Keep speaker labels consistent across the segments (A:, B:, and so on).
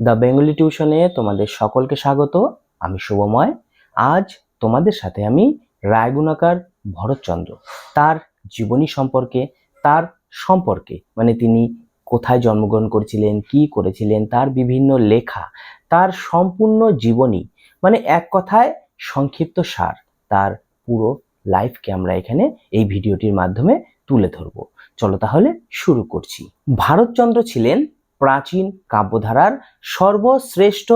A: The Bengali টিউশনে তোমাদের সকলকে স্বাগত, আমি শুভময়। আজ তোমাদের সাথে আমি রায়গুণাকার ভরতচন্দ্র, তার জীবনী সম্পর্কে, তার সম্পর্কে মানে তিনি কোথায় জন্মগ্রহণ করেছিলেন, কি করেছিলেন, তার বিভিন্ন লেখা, তার সম্পূর্ণ জীবনী মানে এক কথায় সংক্ষিপ্ত সার, তার পুরো লাইফকে আমরা এখানে এই ভিডিওটির মাধ্যমে তুলে ধরব। চলো তাহলে শুরু করছি। ভারতচন্দ্র ছিলেন প্রাচীন কাব্যধারার সর্বশ্রেষ্ঠ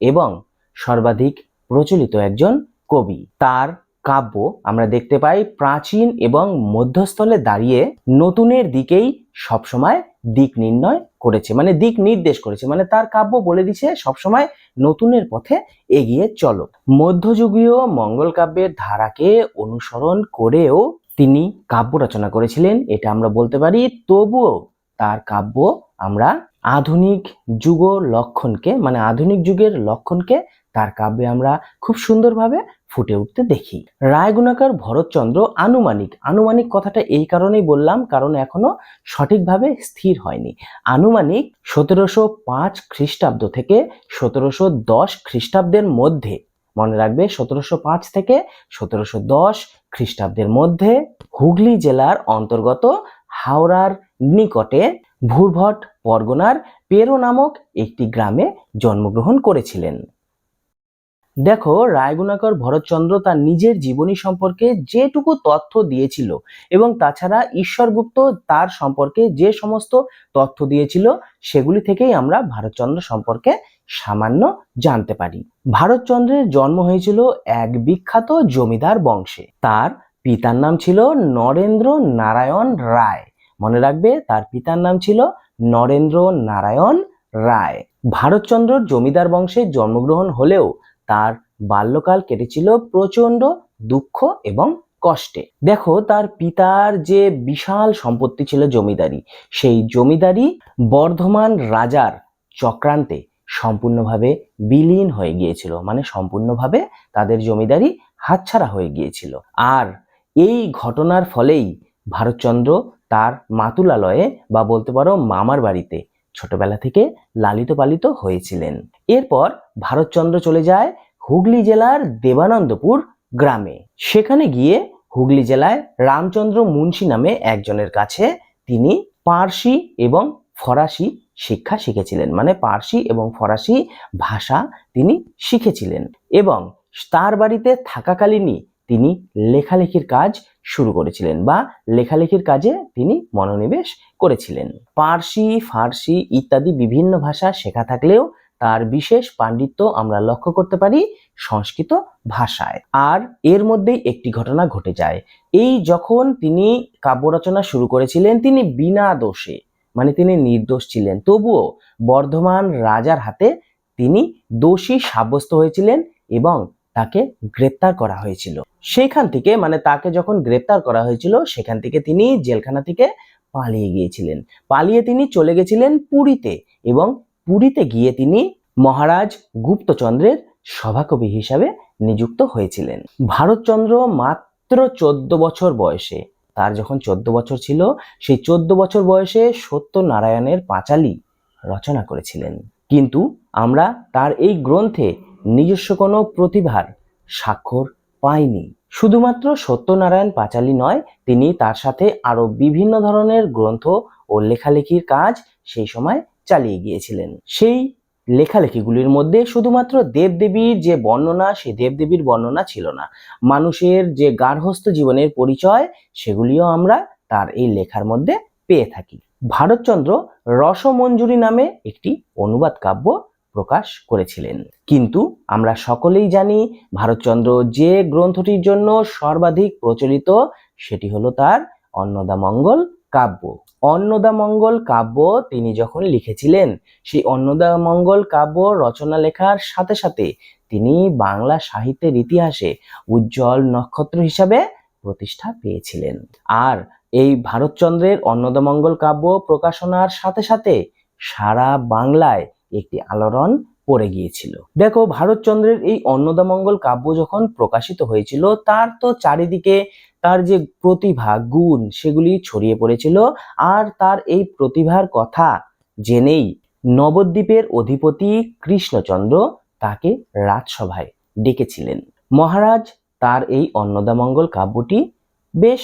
A: এবং সর্বাধিক প্রচলিত একজন কবি। তার কাব্য আমরা দেখতে পাই প্রাচীন এবং মধ্যস্থলে দাঁড়িয়ে নতুনের দিকেই সবসময় দিক নির্ণয় করেছে মানে দিক নির্দেশ করেছে মানে তার কাব্য বলে দিছে সবসময় নতুনের পথে এগিয়ে চলো। মধ্যযুগীয় মঙ্গল কাব্যের ধারাকে অনুসরণ করেও তিনি কাব্য রচনা করেছিলেন, এটা আমরা বলতে পারি। তবুও তার কাব্য আমরা আধুনিক যুগ লক্ষণকে মানে আধুনিক যুগের লক্ষণকে তার কাব্যে আমরা খুব সুন্দরভাবে ফুটে উঠতে দেখি। রায়গুণাকার ভরতচন্দ্র আনুমানিক আনুমানিক কথাটা এই কারণেই বললাম কারণ এখনও সঠিকভাবে স্থির হয়নি। আনুমানিক সতেরোশো পাঁচ খ্রিস্টাব্দ থেকে সতেরোশো দশ খ্রিস্টাব্দের মধ্যে, মনে রাখবে সতেরোশো পাঁচ থেকে সতেরোশো দশ খ্রিস্টাব্দের মধ্যে হুগলি জেলার অন্তর্গত হাওড়ার নিকটে ভূর্ভট পরগনার পেরো নামক একটি গ্রামে জন্মগ্রহণ করেছিলেন। দেখো, রায়গুণাকর ভরতচন্দ্র তার নিজের জীবনী সম্পর্কে যেটুকু তথ্য দিয়েছিল এবং তাছাড়া ঈশ্বরগুপ্ত তার সম্পর্কে যে সমস্ত তথ্য দিয়েছিল, সেগুলি থেকেই আমরা ভারতচন্দ্র সম্পর্কে সামান্য জানতে পারি। ভারতচন্দ্রের জন্ম হয়েছিল এক বিখ্যাত জমিদার বংশে। তার পিতার নাম ছিল নরেন্দ্র নারায়ণ রায়। মনে রাখবে, তার পিতার নাম ছিল নরেন্দ্র নারায়ণ রায়। ভারতচন্দ্রর জমিদার বংশে জন্মগ্রহণ হলেও তার বাল্যকাল কেটেছিল প্রচণ্ড দুঃখ এবং কষ্টে। দেখো, তার পিতার যে বিশাল সম্পত্তি ছিল জমিদারি, সেই জমিদারি বর্ধমান রাজার চক্রান্তে সম্পূর্ণভাবে বিলীন হয়ে গিয়েছিল। মানে সম্পূর্ণভাবে তাদের জমিদারি হাতছাড়া হয়ে গিয়েছিল। আর এই ঘটনার ফলেই ভারতচন্দ্র তার মাতুলালয়ে বা বলতে পারো মামার বাড়িতে ছোটবেলা থেকে লালিত পালিত হয়েছিলেন। এরপর ভারতচন্দ্র চলে যায় হুগলি জেলার দেবানন্দপুর গ্রামে। সেখানে গিয়ে হুগলি জেলায় রামচন্দ্র মুন্সি নামে একজনের কাছে তিনি পার্সি এবং ফরাসি শিক্ষা শিখেছিলেন। মানে পার্সি এবং ফরাসি ভাষা তিনি শিখেছিলেন এবং তার বাড়িতে থাকাকালীনই তিনি লেখালেখির কাজ শুরু করেছিলেন বা লেখালেখির কাজে তিনি মনোনিবেশ করেছিলেন। পার্সি, ফার্সি ইত্যাদি বিভিন্ন ভাষা শেখা থাকলেও তার বিশেষ পাণ্ডিত্য আমরা লক্ষ্য করতে পারি সংস্কৃত ভাষায়। আর এর মধ্যেই একটি ঘটনা ঘটে যায়। এই যখন তিনি কাব্য রচনা শুরু করেছিলেন, তিনি বিনা দোষে মানে তিনি নির্দোষ ছিলেন। তবুও বর্ধমান রাজার হাতে তিনি দোষী সাব্যস্ত হয়েছিলেন এবং তাকে গ্রেপ্তার করা হয়েছিল। সেখান থেকে মানে তাকে যখন গ্রেপ্তার করা হয়েছিল, সেখান থেকে তিনি জেলখানা থেকে পালিয়ে গিয়েছিলেন। পালিয়ে তিনি চলে গেছিলেন পুরীতে এবং পুরীতে গিয়ে তিনি মহারাজ গুপ্তচন্দ্রের সভাকবি হিসাবে নিযুক্ত হয়েছিলেন। ভারতচন্দ্র মাত্র চোদ্দ বছর বয়সে, তার যখন চোদ্দ বছর ছিল, সেই চোদ্দ বছর বয়সে সত্যনারায়ণের পাঁচালী রচনা করেছিলেন। কিন্তু আমরা তার এই গ্রন্থে নিজস্ব কোনো প্রতিভার স্বাক্ষর পাইনি শুধুমাত্র সত্যনারায়ণ পাঁচালী নয়, তিনি তার সাথে আরও বিভিন্ন ধরনের গ্রন্থ ও লেখালেখির কাজ সেই সময় চালিয়ে গিয়েছিলেন। সেই লেখালেখিগুলির মধ্যে শুধুমাত্র দেবদেবীর যে বর্ণনা সে দেবদেবীর বর্ণনা ছিল না। মানুষের যে গার্হস্থ জীবনের পরিচয়, সেগুলিও আমরা তার এই লেখার মধ্যে পেয়ে থাকি। ভারতচন্দ্র রসমঞ্জুরি নামে একটি অনুবাদ কাব্য প্রকাশ করেছিলেন। কিন্তু আমরা সকলেই জানি ভারতচন্দ্র যে গ্রন্থটির জন্য সর্বাধিক প্রচলিত, সেটি হলো তার অন্নদামঙ্গল কাব্য। অন্নদামঙ্গল কাব্য তিনি যখন লিখেছিলেন, সেই অন্নদামঙ্গল কাব্য রচনা লেখার সাথে সাথে তিনি বাংলা সাহিত্যের ইতিহাসে উজ্জ্বল নক্ষত্র হিসাবে প্রতিষ্ঠা পেয়েছিলেন। আর এই ভারতচন্দ্রের অন্নদামঙ্গল কাব্য প্রকাশনার সাথে সাথে সারা বাংলায় একটি আলোড়ন পড়ে গিয়েছিল। দেখো, ভারতচন্দ্রের এই অন্নদামঙ্গল কাব্য যখন প্রকাশিত হয়েছিল, তার তো চারিদিকে তার যে প্রতিভা, গুণ, সেগুলি ছড়িয়ে পড়েছিল। আর তার এই প্রতিভার কথা জেনেই নবদ্বীপের অধিপতি কৃষ্ণচন্দ্র তাকে রাজসভায় ডেকেছিলেন। মহারাজ তার এই অন্নদামঙ্গল কাব্যটি বেশ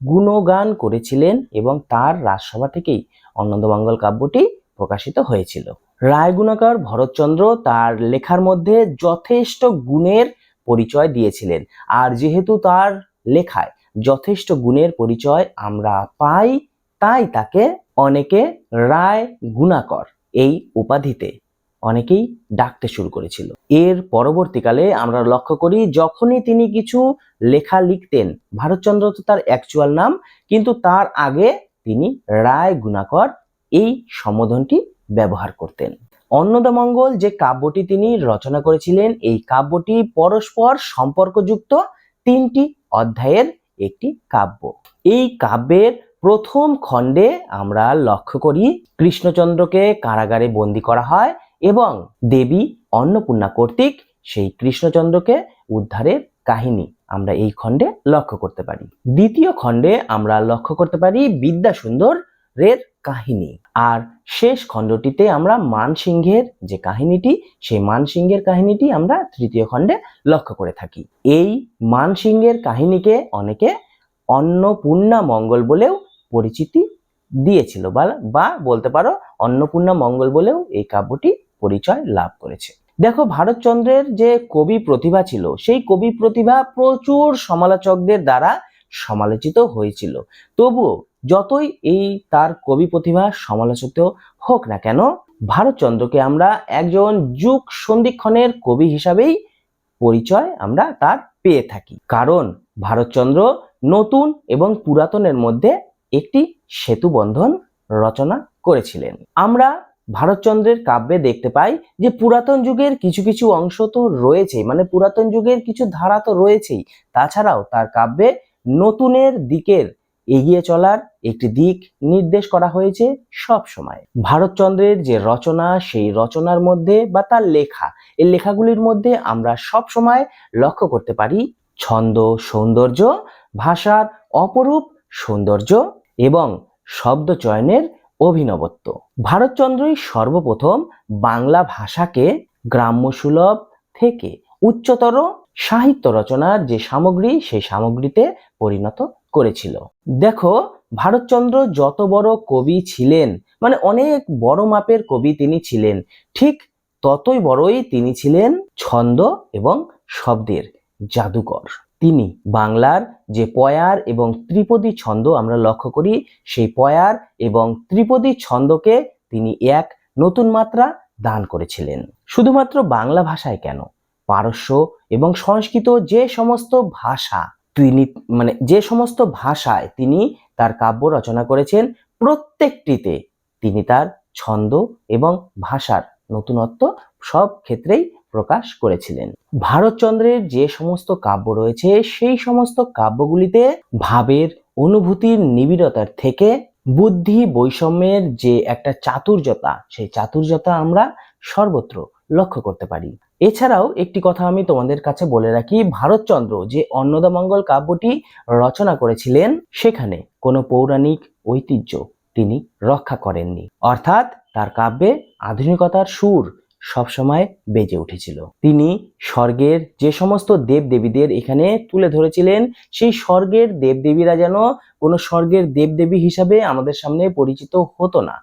A: গুণগান করেছিলেন এবং তার রাজসভা থেকেই অন্নদামঙ্গল কাব্যটি প্রকাশিত হয়েছিল। রায়গুণাকর ভরতচন্দ্র তার লেখার মধ্যে যথেষ্ট গুণের পরিচয় দিয়েছিলেন। আর যেহেতু তার লেখায় যথেষ্ট গুণের পরিচয় আমরা পাই, তাই তাকে অনেকে রায় গুণাকর এই উপাধিতে অনেকেই ডাকতে শুরু করেছিল। এর পরবর্তীকালে আমরা লক্ষ্য করি, যখনই তিনি কিছু লেখা লিখতেন, ভারতচন্দ্র তো তার অ্যাকচুয়াল নাম, কিন্তু তার আগে তিনি রায় গুণাকর এই সম্বোধনটি ব্যবহার করতেন। অন্নদামঙ্গল যে কাব্যটি তিনি রচনা করেছিলেন, এই কাব্যটি পরস্পর সম্পর্কযুক্ত তিনটি অধ্যায়ের একটি কাব্য। এই কাব্যের প্রথম খণ্ডে আমরা লক্ষ্য করি, কৃষ্ণচন্দ্রকে কারাগারে বন্দি করা হয় এবং দেবী অন্নপূর্ণা কর্তৃক সেই কৃষ্ণচন্দ্রকে উদ্ধারের কাহিনী আমরা এই খণ্ডে লক্ষ্য করতে পারি। দ্বিতীয় খণ্ডে আমরা লক্ষ্য করতে পারি বিদ্যাসুন্দরের কাহিনী। আর শেষ খণ্ডটিতে আমরা মানসিংহের যে কাহিনীটি, সেই মানসিংহের কাহিনীটি আমরা তৃতীয় খণ্ডে লক্ষ্য করে থাকি। এই মানসিংহের কাহিনীকে অনেকে অন্নপূর্ণা মঙ্গল বলেও পরিচিতি দিয়েছিল বা বা বলতে পারো অন্নপূর্ণা মঙ্গল বলেও এই কাব্যটি পরিচয় লাভ করেছে। দেখো, ভারতচন্দ্রের যে কবি প্রতিভা ছিল, সেই কবি প্রতিভা প্রচুর সমালোচকদের দ্বারা সমালোচিত হয়েছিল। তবুও যতই এই তার কবি প্রতিভা সমালোচিত হোক না কেন, ভারতচন্দ্রকে আমরা একজন যুগ সন্ধিক্ষণের কবি হিসাবেই পরিচয় আমরা তার পেয়ে থাকি। কারণ ভারতচন্দ্র নতুন এবং পুরাতনের মধ্যে একটি সেতু বন্ধন রচনা করেছিলেন। আমরা ভারতচন্দ্রের কাব্যে দেখতে পাই যে পুরাতন যুগের কিছু কিছু অংশ তো রয়েছেই মানে পুরাতন যুগের কিছু ধারা তো রয়েছেই। তাছাড়াও তার কাব্যে নতুনের দিকের এগিয়ে চলার একটি দিক নির্দেশ করা হয়েছে সব সময়। ভারতচন্দ্রের যে রচনা, সেই রচনার মধ্যে বা তার লেখা, এই লেখাগুলির মধ্যে আমরা সব সময় লক্ষ্য করতে পারি ছন্দ, সৌন্দর্য, ভাষার অপরূপ সৌন্দর্য এবং শব্দ চয়নের অভিনবত্ব। ভারতচন্দ্রই সর্বপ্রথম বাংলা ভাষাকে গ্রাম্য সুলভ থেকে উচ্চতর সাহিত্য রচনার যে সামগ্রী, সেই সামগ্রীতে পরিণত করেছিল। দেখো, ভারতচন্দ্র যত বড় কবি ছিলেন মানে অনেক বড় মাপের কবি তিনি ছিলেন, ঠিক ততই বড়ই তিনি ছিলেন ছন্দ এবং শব্দের জাদুকর। তিনি বাংলার যে পয়ার এবং ত্রিপদী ছন্দ আমরা লক্ষ্য করি, সেই পয়ার এবং ত্রিপদী ছন্দকে তিনি এক নতুন মাত্রা দান করেছিলেন। শুধুমাত্র বাংলা ভাষায় কেন? পারস্য এবং সংস্কৃত যে সমস্ত ভাষা তিনি মানে যে সমস্ত ভাষায় তিনি তার কাব্য রচনা করেছেন, প্রত্যেকটিতে তিনি তার ছন্দ এবং ভাষার নতুনত্ব সব ক্ষেত্রেই প্রকাশ করেছিলেন। ভারতচন্দ্রের যে সমস্ত কাব্য রয়েছে, সেই সমস্ত কাব্যগুলিতে ভাবের অনুভূতির নিবিড়তার থেকে বুদ্ধি বৈষম্যের যে একটা চাতুর্যতা, সেই চাতুর্যতা আমরা সর্বত্র লক্ষ্য করতে পারি। এছাড়াও একটি কথা আমি তোমাদের কাছে বলে রাখি, ভারতচন্দ্র যে অন্নদামঙ্গল কাব্যটি রচনা করেছিলেন, সেখানে কোনো পৌরাণিক ঐতিহ্য তিনি রক্ষা করেননি। অর্থাৎ তার কাব্যে আধুনিকতার সুর সবসময় বেজে উঠেছিল। তিনি স্বর্গের যে সমস্ত দেবদেবীদের এখানে তুলে ধরেছিলেন, সেই স্বর্গের দেবদেবীরা যেন কোনো স্বর্গের দেবদেবী হিসাবে আমাদের সামনে পরিচিত হতো না।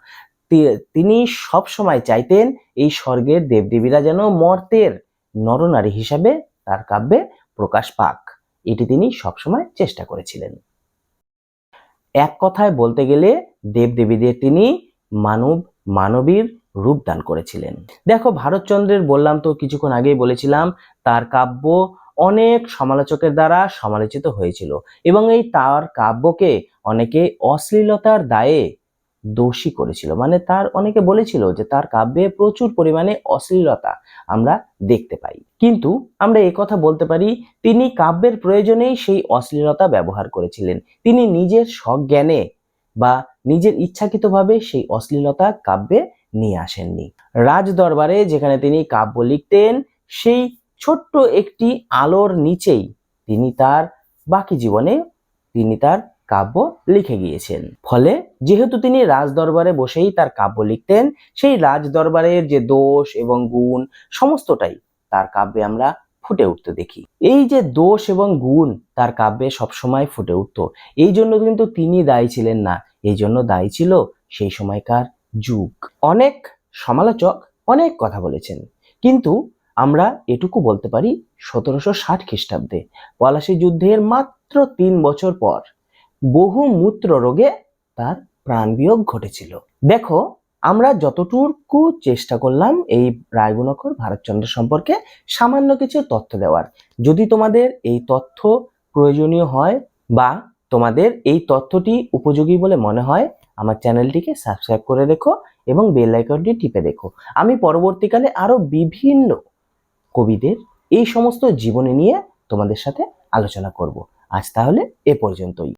A: তিনি সব সময় চাইতেন এই স্বর্গের দেবদেবীরা যেন মর্তের নরনারী হিসাবে তার কাব্যে প্রকাশ পাক। এটি তিনি সবসময় চেষ্টা করেছিলেন। এক কথায় বলতে গেলে দেবদেবীদের তিনি মানব, মানবীর রূপ দান করেছিলেন। দেখো, ভারতচন্দ্রের বললাম তো কিছুক্ষণ আগেই বলেছিলাম, তার কাব্য অনেক সমালোচকের দ্বারা সমালোচিত হয়েছিল এবং এই তার কাব্যকে অনেকে অশ্লীলতার দায়ে দোষী করেছিল। মানে তার, অনেকে বলেছিল যে তার কাব্যে প্রচুর পরিমাণে অশ্লীলতা আমরা দেখতে পাই। কিন্তু আমরা কথা বলতে পারি, তিনি কাব্যের প্রয়োজনেই সেই অশ্লীলতা ব্যবহার করেছিলেন। তিনি নিজের সজ্ঞানে বা নিজের ইচ্ছাকৃতভাবে সেই অশ্লীলতা কাব্যে নিয়ে আসেননি। রাজ দরবারে যেখানে তিনি কাব্য লিখতেন, সেই ছোট্ট একটি আলোর নিচেই তিনি তার বাকি জীবনে তিনি তার কাব্য লিখে গিয়েছেন। ফলে যেহেতু তিনি রাজ দরবারে বসেই তার কাব্য লিখতেন, সেই রাজ দরবারের যে দোষ এবং গুণ সমস্তটাই তার কাব্যে আমরা ফুটে উঠতে দেখি। এই যে দোষ এবং গুণ তার কাব্যে সবসময় ফুটে উঠত এই জন্য কিন্তু তিনি দায়ী ছিলেন না এই জন্য দায়ী ছিল সেই সময়কার যুগ। অনেক সমালোচক অনেক কথা বলেছেন। কিন্তু আমরা এটুকু বলতে পারি সতেরোশো ষাট খ্রিস্টাব্দে পলাশী যুদ্ধের মাত্র তিন বছর পর বহু মূত্র রোগে তার প্রাণবিয়োগ ঘটেছিল। দেখো, আমরা যতটুকু চেষ্টা করলাম এই রায়গুণকর ভারতচন্দ্র সম্পর্কে সামান্য কিছু তথ্য দেওয়ার। যদি তোমাদের এই তথ্য প্রয়োজনীয় হয় বা তোমাদের এই তথ্যটি উপযোগী বলে মনে হয় আমার চ্যানেলটিকে সাবস্ক্রাইব করে রেখো এবং বেল আইকনটি টিপে দেখো আমি পরবর্তীকালে আরও বিভিন্ন কবিদের এই সমস্ত জীবনী নিয়ে তোমাদের সাথে আলোচনা করব। আজ তাহলে এ পর্যন্তই।